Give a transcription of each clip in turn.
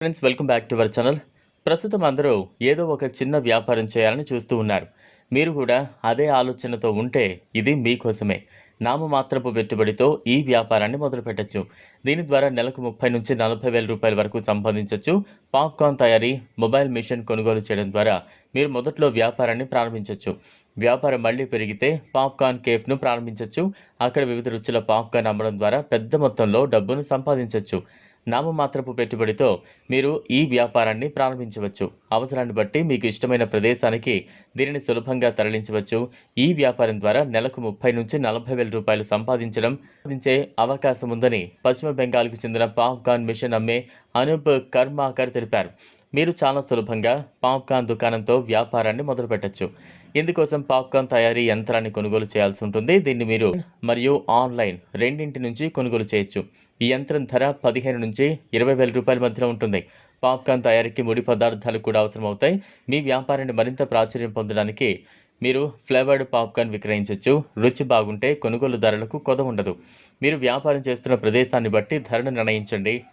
Friends welcome back to our channel ప్రస్తుతం అందరూ ఏదో ఒక చిన్న వ్యాపారం చేయాలని చూస్తూ ఉన్నారు. మీరు కూడా అదే ఆలోచనతో ఉంటే ఇది మీకోసమే. నామమాత్రపు పెట్టుబడితో ఈ వ్యాపారాన్ని మొదలుపెట్టచ్చు. దీని ద్వారా నెలకు ముప్పై నుంచి నలభై వేల రూపాయల వరకు సంపాదించవచ్చు పాప్కార్న్ తయారీ మొబైల్ మిషన్ కొనుగోలు చేయడం ద్వారా మీరు మొదట్లో వ్యాపారాన్ని ప్రారంభించవచ్చు వ్యాపారం మళ్ళీ పెరిగితే పాప్కార్న్ కేఫ్ను ప్రారంభించవచ్చు అక్కడ వివిధ రుచుల పాప్కార్న్ అమ్మడం ద్వారా పెద్ద మొత్తంలో డబ్బును సంపాదించవచ్చు నామమాత్రపు పెట్టుబడితో మీరు ఈ వ్యాపారాన్ని ప్రారంభించవచ్చు. అవసరాన్ని బట్టి మీకు ఇష్టమైన ప్రదేశానికి దీనిని సులభంగా తరలించవచ్చు. ఈ వ్యాపారం ద్వారా నెలకు ముప్పై నుంచి నలభై వేల రూపాయలు సంపాదించడం సాధించే అవకాశం ఉందని పశ్చిమ బెంగాల్కు చెందిన పాఫ్ఘాన్ మిషన్ అమ్మే అనూప్ కర్మాకర్ తెలిపారు. మీరు చాలా సులభంగా పాప్కార్న్ దుకాణంతో వ్యాపారాన్ని మొదలుపెట్టచ్చు. ఇందుకోసం పాప్కార్న్ తయారీ యంత్రాన్ని కొనుగోలు చేయాల్సి ఉంటుంది. దీన్ని మీరు మరియు ఆన్లైన్ రెండింటి నుంచి కొనుగోలు చేయొచ్చు. ఈ యంత్రం ధర పదిహేను నుంచి ఇరవై వేల రూపాయల మధ్యలో ఉంటుంది. పాప్కార్న్ తయారీకి ముడి పదార్థాలు కూడా అవసరమవుతాయి. మీ వ్యాపారాన్ని మరింత ప్రాచుర్యం పొందడానికి మీరు ఫ్లేవర్డ్ పాప్కార్న్ విక్రయించవచ్చు రుచి బాగుంటే కొనుగోలుదారులకు కొద ఉండదు. మీరు వ్యాపారం చేస్తున్న ప్రదేశాన్ని బట్టి ధరను నిర్ణయించండి.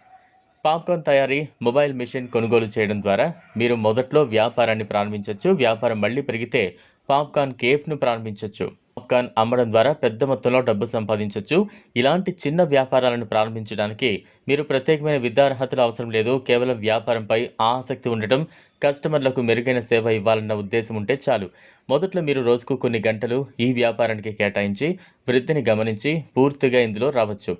పాప్కార్న్ తయారీ మొబైల్ మిషన్ కొనుగోలు చేయడం ద్వారా మీరు మొదట్లో వ్యాపారాన్ని ప్రారంభించవచ్చు వ్యాపారం మళ్ళీ పెరిగితే పాప్కార్న్ కేఫ్ను ప్రారంభించవచ్చు పాప్కార్న్ అమ్మడం ద్వారా పెద్ద మొత్తంలో డబ్బు సంపాదించవచ్చు ఇలాంటి చిన్న వ్యాపారాలను ప్రారంభించడానికి మీరు ప్రత్యేకమైన విద్యార్హతలు అవసరం లేదు. కేవలం వ్యాపారంపై ఆసక్తి ఉండటం కస్టమర్లకు మెరుగైన సేవ ఇవ్వాలన్న ఉద్దేశం ఉంటే చాలు. మొదట్లో మీరు రోజుకు కొన్ని గంటలు ఈ వ్యాపారానికి కేటాయించి వృద్ధిని గమనించి పూర్తిగా ఇందులో రావచ్చు.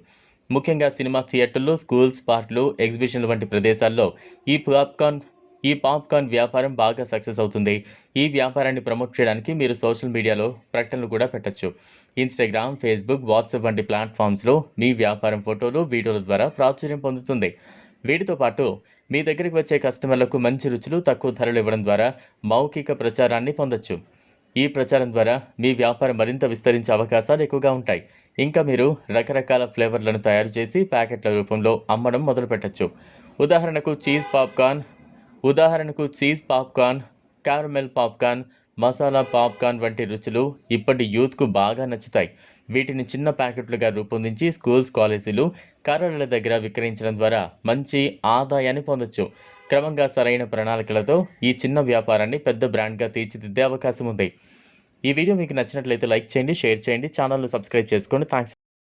ముఖ్యంగా సినిమా థియేటర్లు స్కూల్స్ పార్కులు ఎగ్జిబిషన్లు వంటి ప్రదేశాల్లో ఈ పాప్కార్న్ ఈ పాప్కార్న్ వ్యాపారం బాగా సక్సెస్ అవుతుంది. ఈ వ్యాపారాన్ని ప్రమోట్ చేయడానికి మీరు సోషల్ మీడియాలో ప్రకటనలు కూడా పెట్టచ్చు. ఇన్స్టాగ్రామ్ ఫేస్బుక్ వాట్సాప్ వంటి ప్లాట్ఫామ్స్లో మీ వ్యాపారం ఫోటోలు వీడియోల ద్వారా ప్రాచుర్యం పొందుతుంది. వీటితో పాటు మీ దగ్గరికి వచ్చే కస్టమర్లకు మంచి రుచులు తక్కువ ధరలు ఇవ్వడం ద్వారా మౌఖిక ప్రచారాన్ని పొందొచ్చు. ఈ ప్రచారం ద్వారా మీ వ్యాపారం మరింత విస్తరించే అవకాశాలు ఎక్కువగా ఉంటాయి. ఇంకా మీరు రకరకాల ఫ్లేవర్లను తయారు చేసి ప్యాకెట్ల రూపంలో అమ్మడం మొదలుపెట్టచ్చు. ఉదాహరణకు చీజ్ పాప్కార్న్ ఉదాహరణకు cheese popcorn caramel popcorn masala popcorn వంటి రుచులు ఇప్పటి యూత్కు బాగా నచ్చుతాయి. వీటిని చిన్న ప్యాకెట్లుగా రూపొందించి స్కూల్స్ కాలేజీలు కార్యాలయాల దగ్గర విక్రయించడం ద్వారా మంచి ఆదాయాన్ని పొందొచ్చు. క్రమంగా సరైన ప్రణాళికలతో ఈ చిన్న వ్యాపారాన్ని పెద్ద బ్రాండ్గా తీర్చిదిద్దే అవకాశం ఉంది. ఈ వీడియో మీకు నచ్చినట్లయితే లైక్ చేయండి షేర్ చేయండి ఛానల్ను సబ్స్క్రైబ్ చేసుకోండి. థ్యాంక్స్